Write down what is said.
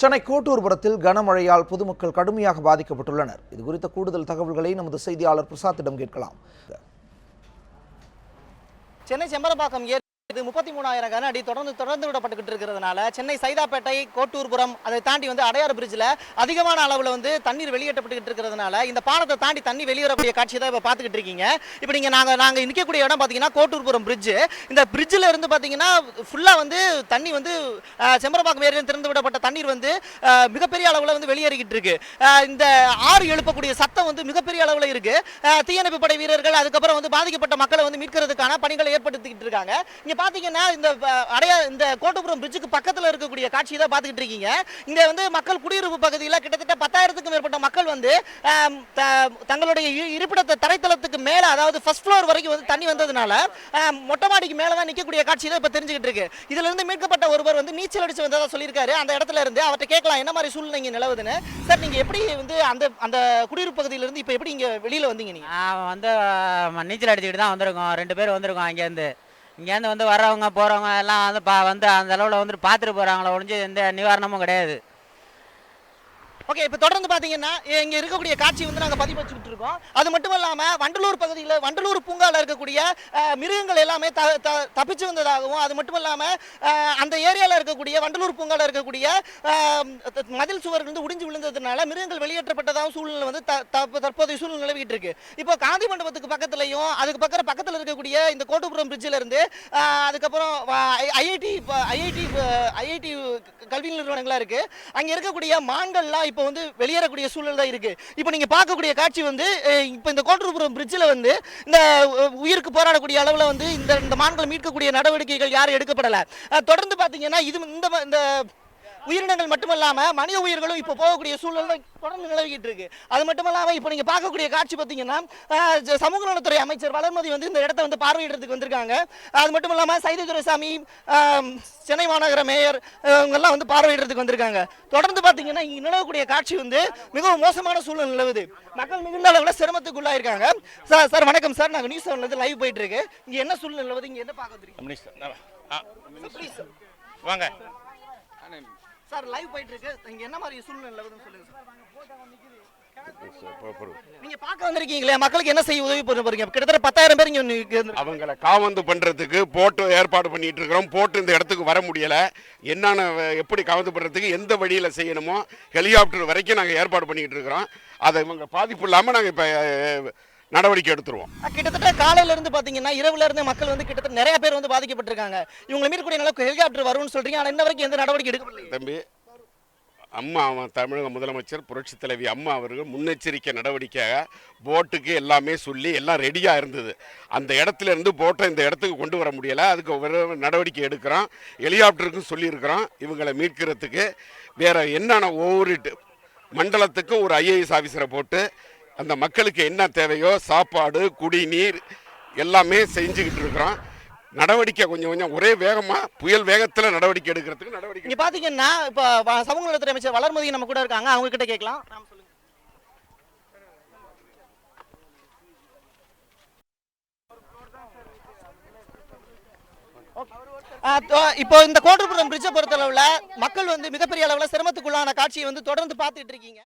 சென்னை கோட்டூர்புரத்தில் கனமழையால் பொதுமக்கள் கடுமையாக பாதிக்கப்பட்டுள்ளனர். இது குறித்த கூடுதல் தகவல்களை நமது செய்தியாளர் பிரசாத்திடம் கேட்கலாம். சென்னை செம்பரப்பாக்கம் ஏரி இது முப்பத்தி மூணாயிரம் கன அடி தொடர்ந்து தொடர்ந்து விடப்பட்டுக்கிட்டு இருக்கிறதுனால சென்னை சைதாப்பேட்டை கோட்டூர்புரம் அதை தாண்டி வந்து அடையாறு பிரிட்ஜில் அதிகமான அளவில் வந்து தண்ணீர் வெளியேற்றப்பட்டுக்கிட்டு இருக்கிறதுனால இந்த பாலத்தை தாண்டி தண்ணி வெளியேறக்கூடிய காட்சி தான் இப்போ பார்த்துக்கிட்டு இருக்கீங்க. இப்போ நீங்கள் நாங்கள் நாங்கள் நிற்கக்கூடிய இடம் பார்த்தீங்கன்னா கோட்டூர்புரம் பிரிட்ஜ் இந்த பிரிட்ஜில் இருந்து பார்த்தீங்கன்னா ஃபுல்லாக வந்து தண்ணி வந்து அஹ், செம்பரம்பாக்கம் ஏரியில் திறந்து விடப்பட்ட தண்ணீர் வந்து மிகப்பெரிய அளவில் வந்து வெளியேறிக்கிட்டு இருக்கு. இந்த ஆறு எழுப்பக்கூடிய சத்தம் வந்து மிகப்பெரிய அளவில் இருக்கு. தீயணைப்பு படை வீரர்கள் அதுக்கப்புறம் வந்து பாதிக்கப்பட்ட மக்களை வந்து மீட்கிறதுக்கான பணிகளை ஏற்படுத்திக்கிட்டு இருக்காங்க. இங்கே பார்த்தீங்கன்னா இந்த அடையா இந்த கோட்டபுரம் பிரிட்ஜுக்கு பக்கத்தில் இருக்கக்கூடிய காட்சி தான் பார்த்துக்கிட்டு இருக்கீங்க. இங்கே வந்து மக்கள் குடியிருப்பு பகுதியில் கிட்டத்தட்ட பத்தாயிரத்துக்கும் மேற்பட்ட மக்கள் வந்து தங்களுடைய இருப்பிடத்தை தரைத்தளத்துக்கு மேலே அதாவது ஃபர்ஸ்ட் ஃப்ளோர் வரைக்கும் வந்து தண்ணி வந்ததுனால மொட்டை மாடிக்கு மேலே தான் நிற்கக்கூடிய காட்சி தான் இப்போ தெரிஞ்சுக்கிட்டு இருக்கு. இதுல இருந்து மீட்கப்பட்ட ஒருவர் வந்து நீச்சல் அடிச்சு வந்ததாக சொல்லியிருக்காரு. அந்த இடத்துல இருந்து அவர்கிட்ட கேட்கலாம் என்ன மாதிரி சூழ்நிலை இங்கே நிலவுதுன்னு? சார் நீங்கள் எப்படி வந்து அந்த அந்த குடியிருப்பு பகுதியிலேருந்து இப்போ எப்படி இங்கே வெளியில் வந்தீங்க நீங்கள் வந்து நீச்சல் அடிச்சுக்கிட்டு தான் வந்திருக்கோம். ரெண்டு பேர் வந்திருக்கோம் அங்கேருந்து. இங்கேருந்து வந்து வர்றவங்க போகிறவங்க எல்லாம் வந்து பா வந்து அந்த அளவில் வந்துட்டு பார்த்துட்டு போகிறாங்களே ஒழிஞ்சு எந்த நிவாரணமும் கிடையாது. ஓகே இப்போ தொடர்ந்து பார்த்தீங்கன்னா இங்கே இருக்கக்கூடிய காட்சி வந்து நாங்கள் பதிவு வச்சுக்கிட்டு இருக்கோம் அது மட்டும் இல்லாமல் வண்டலூர் பகுதியில் வண்டலூர் பூங்காவில் இருக்கக்கூடிய மிருகங்கள் எல்லாமே த த- தப்பிச்சு வந்ததாகவும் அது மட்டும் இல்லாமல் அந்த ஏரியாவில் இருக்கக்கூடிய வண்டலூர் பூங்காவில் இருக்கக்கூடிய மதில் சுவர்கள் வந்து உடிஞ்சு விழுந்ததுனால மிருகங்கள் வெளியேற்றப்பட்டதாகவும் சூழ்நிலை வந்து த- தற்போதைய சூழ்நிலை நிலவிட்டு இருக்கு இப்போ காந்தி மண்டபத்துக்கு பக்கத்துலையும் அதுக்கு பக்கம் பக்கத்தில் இருக்கக்கூடிய இந்த கோட்டபுரம் பிரிட்ஜில் இருந்து அதுக்கப்புறம் ஐஐடி ஐஐடி ஐஐடி கல்வி நிறுவனங்களாக இருக்குது அங்கே இருக்கக்கூடிய மான்கள்லாம் இப்போ வந்து வெளியேறக்கூடிய சூழல் தான் இருக்கு. இப்போ நீங்க பார்க்கக்கூடிய காட்சி வந்து இப்போ இந்த கோட்டூர்புரம் பிரிட்ஜில் வந்து இந்த உயிருக்கு போராடக்கூடிய அளவில் வந்து இந்த இந்த மான்களை மீட்கக்கூடிய நடவடிக்கைகள் யாரும் எடுக்கப்படலை. தொடர்ந்து பார்த்தீங்கன்னா இது இந்த இந்த உயிரினங்கள் மட்டுமல்லாம மனித உயிர்களும் இப்போ போகக்கூடிய சூழல் தொடர்ந்து நிலவிக்கிட்டு இருக்கு. அது மட்டும் இல்லாம இப்போ நீங்க பார்க்கக்கூடிய காட்சி பார்த்தீங்கன்னா சமூக நலத்துறை அமைச்சர் வளர்மதி வந்து இந்த இடத்த வந்து பார்வையிடுறதுக்கு வந்திருக்காங்க. அது மட்டும் இல்லாம சைதை துரைசாமி சென்னை மாநகர மேயர் இவங்கெல்லாம் வந்து பார்வையிடுறதுக்கு வந்திருக்காங்க. தொடர்ந்து பார்த்தீங்கன்னா இங்க நிலவக்கூடிய காட்சி வந்து மிகவும் மோசமான சூழல் நிலவுது. மக்கள் மிகுந்த அளவில் சிரமத்துக்குள்ளாயிருக்காங்க சார் சார் வணக்கம் சார். நாங்கள் நியூஸ் செவன்லேருந்து லைவ் போயிட்டு இருக்கு. இங்க என்ன சூழ்நிலை நிலவுது? இங்க என்ன பார்க்க வந்திருக்கீங்க? வாங்க. சார் லைவ் போயிட்டு இருக்கு இங்க என்ன மாதிரி சூழ்நிலை சொல்லுங்க சார். நீங்க பார்க்க வந்திருக்கீங்களே மக்களுக்கு என்ன செய்ய உதவி பண்ண போறீங்க? கிட்டத்தட்ட பத்தாயிரம் பேர் இங்க. அவங்கள காவந்து பண்றதுக்கு போட்டு ஏற்பாடு பண்ணிட்டு இருக்கிறோம். போட்டு இந்த இடத்துக்கு வர முடியல. என்னென்ன எப்படி காவந்து பண்றதுக்கு எந்த வழியில செய்யணுமோ ஹெலிகாப்டர் வரைக்கும் நாங்கள் ஏற்பாடு பண்ணிட்டு இருக்கிறோம். அதை இவங்க பாதிப்பு இல்லாமல் நாங்கள் இப்போ நடவடிக்கை எடுத்துருவோம். கிட்டத்தட்ட காலையில இருந்து பாத்தீங்கன்னா இரவுல இருந்து மக்கள் வந்து கிட்டத்தட்ட நிறைய பேர் வந்து பாதிக்கப்பட்டிருக்காங்க. இவங்களை மீட்கக்கூடிய அளவுக்கு ஹெலிகாப்டர் வரும்னு சொல்றீங்க ஆனா இன்ன வரைக்கும் எந்த நடவடிக்கை எடுக்கப்படல தம்பி அம்மா தமிழக முதலமைச்சர் புரட்சித் தலைவி அம்மா அவர்கள் முன்னெச்சரிக்கை நடவடிக்கையாக போட்டுக்கு எல்லாமே சொல்லி எல்லாம் ரெடியாக இருந்தது. அந்த இடத்துல இருந்து போட்டை இந்த இடத்துக்கு கொண்டு வர முடியலை. அதுக்கு நடவடிக்கை எடுக்கிறோம். ஹெலிகாப்டருக்கும் சொல்லியிருக்கிறோம். இவங்களை மீட்கிறதுக்கு வேற என்னென்ன ஒவ்வொரு மண்டலத்துக்கும் ஒரு ஐஏஎஸ் ஆஃபீஸரை போட்டு அந்த மக்களுக்கு என்ன தேவையோ சாப்பாடு குடிநீர் எல்லாமே செஞ்சுக்கிட்டு இருக்கிறோம். நடவடிக்கை கொஞ்சம் கொஞ்சம் ஒரே வேகமாக புயல் வேகத்தில் நடவடிக்கை எடுக்கிறதுக்கு நடவடிக்கை இங்க பாத்தீங்கன்னா இப்ப சமூக நலத்துறை அமைச்சர் வளர்மதி நம்ம கூட இருக்காங்க. அவங்க கிட்ட கேட்கலாம் நாம சொல்லுங்க ஆ, தோ- இப்போ இந்த கோட்டபுரம் பிரிட்ஜை அளவில் மக்கள் வந்து மிகப்பெரிய அளவில் சிரமத்துக்குள்ளான காட்சியை வந்து தொடர்ந்து பார்த்துட்டு இருக்கீங்க.